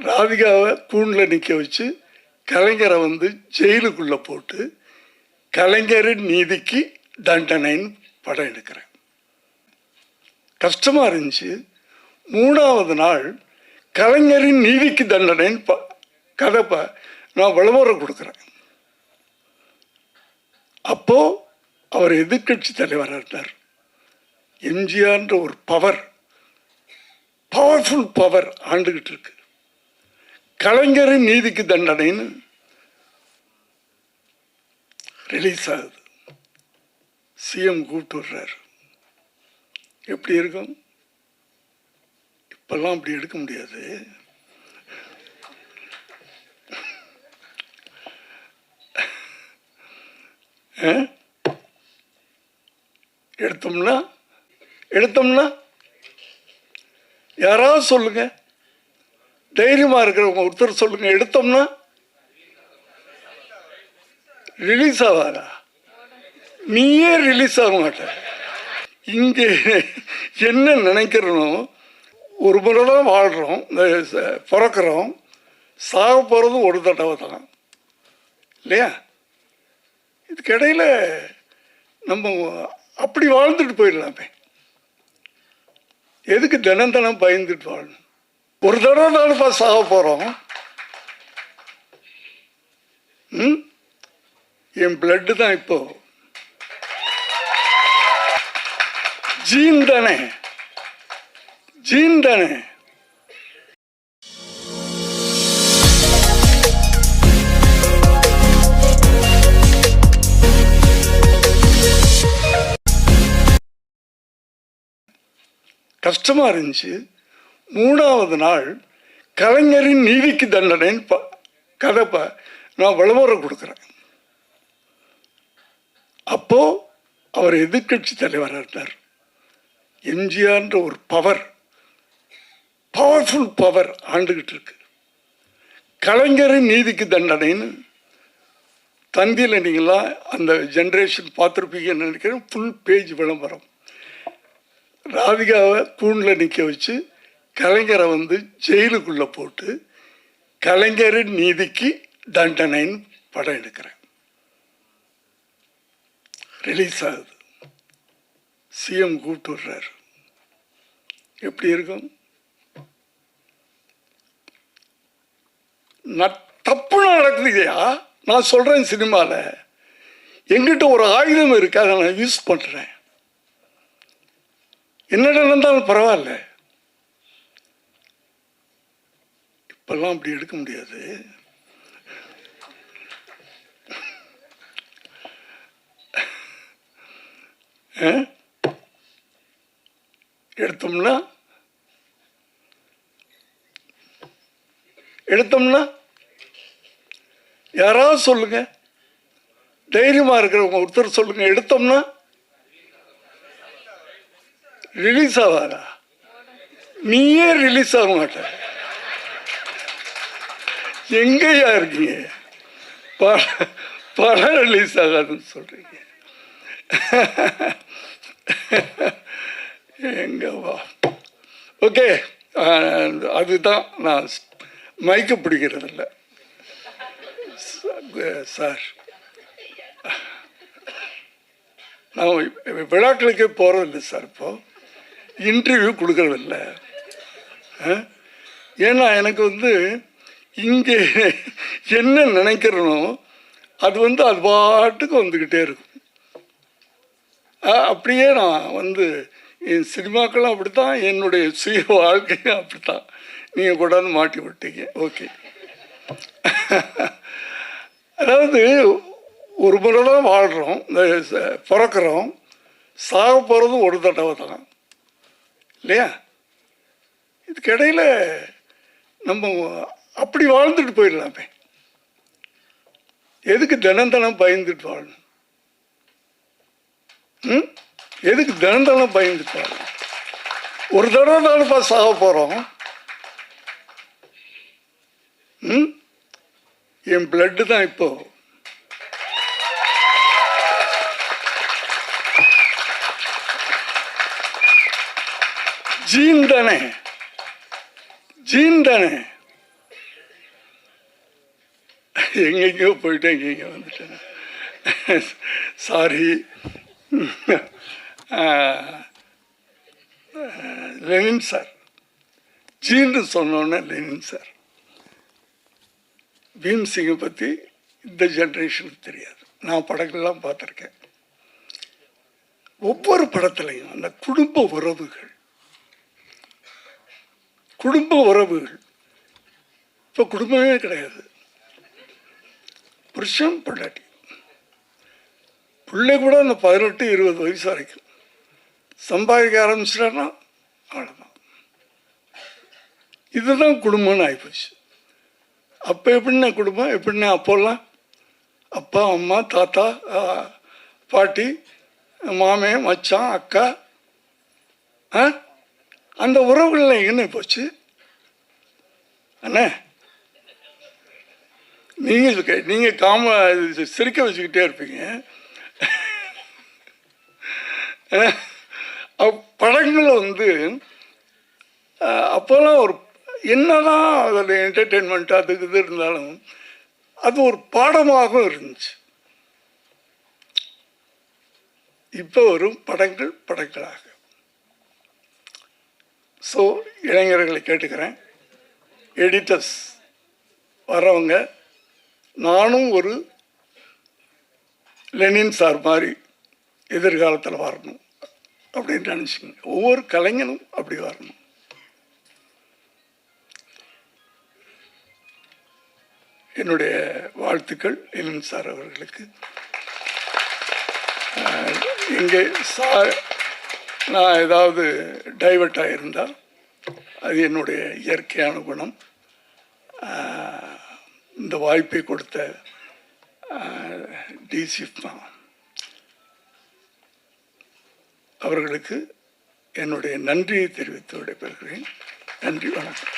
ராதிகாவை கூண்டில் நிற்க வச்சு கலைஞரை வந்து ஜெயிலுக்குள்ளே போட்டு கலைஞரின் நீதிக்கு தண்டனைன்னு படம் எடுக்கிறேன். கஷ்டமாக இருந்துச்சு. மூணாவது நாள் கலைஞரின் நீதிக்கு தண்டனைன்னு ப கதை ப நான் விளம்பரம் கொடுக்குறேன். அப்போது அவர் எதிர்க்கட்சி தலைவராக இருந்தார். எம்ஜிஆர்ன்ற ஒரு பவர் பவர்ஃபுல் பவர் ஆண்டுகிட்டு இருக்கு. கலைஞரின் நீதிக்கு தண்டனைன்னு ரிலீஸ் ஆகுது. சிஎம் கூப்பிட்டு வர்றாரு எப்படி இருக்கும்? இப்பெல்லாம் அப்படி எடுக்க முடியாது. ஆ? எடுத்தோம்னா? எடுத்தோம்னா? யாராவது சொல்லுங்கள் தைரியமாக இருக்கிறவங்க ஒருத்தர் சொல்லுங்க எடுத்தோம்னா ரிலீஸ் ஆகாதா நீயே ரிலீஸ் ஆக மாட்ட. இங்கே என்ன நினைக்கிறனோ ஒரு முறை தான் வாழ்கிறோம் இந்த பிறக்கிறோம். சாக போகிறது ஒரு தடவை தான். இல்லையா? இதுக்கிடையில் நம்ம அப்படி வாழ்ந்துட்டு போயிடலாமே. எதுக்கு தினம் தினம் பயந்துட்டு வாழணும்? ஒரு தடவை தானப்பா சாக போகிறோம் என் பிளட்டு தான் இப்போ. ஜீன் தானே. ஜீன் தானே. கஷ்டமாக இருந்துச்சு. மூணாவது நாள் கலைஞரின் நீதிக்கு தண்டனைன்னு ப கதை நான் விளம்பரம் கொடுக்குறேன். அப்போது அவர் எதிர்க்கட்சி தலைவராக இருந்தார். எம்ஜிஆர்ன்ற ஒரு பவர் பவர்ஃபுல் பவர் ஆண்டுகிட்டு இருக்கு. கலைஞரின் நீதிக்கு தண்டனைன்னு தந்தியில் நீங்களாம் அந்த ஜென்ரேஷன் பார்த்துருப்பீங்கன்னு நினைக்கிறேன். ஃபுல் பேஜ் விளம்பரம். ராதிகாவை கூண்டில் நிற்க வச்சு கலைஞரை வந்து ஜெயிலுக்குள்ளே போட்டு கலைஞரின் நீதிக்கு தண்டனைன்னு படம் எடுக்கிறேன். ரிலீஸ் ஆகுது. சிஎம் கூப்பிட்டு வர்றாரு. எப்படி இருக்கும்? தப்பு நடக்குதுயா நான் சொல்கிறேன் சினிமாவில் எங்கிட்ட ஒரு ஆயுதம் இருக்கு அதை நான் யூஸ் பண்ணுறேன் என்ன நடந்தாலும் பரவாயில்ல. இப்பெல்லாம் அப்படி எடுக்க முடியாது. ஆ? எடுத்தோம்னா? எடுத்தோம்னா? யாராவது சொல்லுங்க. தைரியமா இருக்கிறவங்க ஒருத்தர் சொல்லுங்க. எடுத்தோம்னா? ரிலீஸ் ஆவாரா? நீயே ரிலீஸ் ஆக மாட்டேன் எங்கேயா இருக்கீங்க? ப- படம் ரிலீஸ் ஆகாதுன்னு சொல்கிறீங்க எங்கவா ஓகே அதுதான் நான் மைக்க பிடிக்கிறதில்ல. சார். நான் விழாக்களுக்கே போகிறதில்லை சார் இப்போது இன்டர்வியூ கொடுக்கறதில்ல. ஆ? ஏன்னா எனக்கு வந்து இங்கே என்ன நினைக்கிறனோ அது வந்து அது பாட்டுக்கு வந்துக்கிட்டே இருக்கும். ஆ, அப்படியே நான் வந்து என் சினிமாக்களும் அப்படித்தான் என்னுடைய சுய வாழ்க்கையும் அப்படித்தான். நீங்கள் கொண்டாந்து மாட்டி விட்டீங்க. ஓகே. அதாவது ஒரு முறை தான் வாழ்கிறோம் இந்த பிறக்கிறோம். சாக போகிறதும் ஒரு தடவை தான். இல்லையா? இதுக்கிடையில் நம்ம அப்படி வாழ்ந்துட்டு போயிடலாமே. எதுக்கு தினம் தினம் பயந்துட்டு வாழணும்? ம்? எதுக்கு தினம் தினம் பயந்துட்டு வாழணும்? ஒரு தடவை தானப்பா சாக போகிறோம் ம்? என் பிளட்டு தான் இப்போ. ஜீன் தானே? ஜீன் தானே? எங்கெங்கேயோ போயிட்டு எங்கெங்கேயோ வந்துட்டேன். சாரி லெனின் சார் ஜீன்னு சொன்னோன்னே லெனின் சார் பீம்சிங்கை பற்றி இந்த ஜென்ரேஷனுக்கு தெரியாது. நான் படங்கள்லாம் பார்த்துருக்கேன். ஒவ்வொரு படத்துலையும் அந்த குடும்ப உறவுகள் குடும்ப உறவுகள் இப்போ குடும்பமே கிடையாது. புருஷன் பொண்டாட்டி. பிள்ளை கூட அந்த பதினெட்டு இருபது வயசு வரைக்கும். சம்பாதிக்க ஆரம்பிச்சிட்டான்னா அவ்வளோதான் இதுதான் குடும்பம்னு ஆகிப்போச்சு அப்போ எப்படின்னா குடும்பம்? எப்படின்னா அப்போல்லாம்? அப்பா அம்மா தாத்தா பாட்டி மாமே மச்சான் அக்கா ஆ? அந்த உறவுகள்லாம் எங்கே போச்சு? அண்ணே நீங்கள் நீங்கள் காம இது சிரிக்க வச்சுக்கிட்டே இருப்பீங்க. அப் படங்கள் வந்து அப்போல்லாம் ஒரு என்னதான் அதில் என்டர்டெயின்மெண்ட் அதுக்கு இது இருந்தாலும் அது ஒரு பாடமாகவும் இருந்துச்சு. இப்போ வரும் படங்கள் படங்களாக. ஸோ இளைஞர்களை கேட்டுக்கிறேன். எடிட்டர்ஸ் வரவங்க நானும் ஒரு லெனின் சார் மாதிரி எதிர்காலத்தில் வரணும் அப்படின்னு நினச்சிங்க ஒவ்வொரு கலைஞனும் அப்படி வரணும். என்னுடைய வாழ்த்துக்கள் லெனின் சார் அவர்களுக்கு. இங்கே சார் நான் ஏதாவது டைவர்ட் ஆகியிருந்தால் அது என்னுடைய இயற்கையான குணம். இந்த வாய்ப்பை கொடுத்த டிசி அவர்களுக்கு என்னுடைய நன்றியை தெரிவித்து விடைபெறுகிறேன். நன்றி வணக்கம்.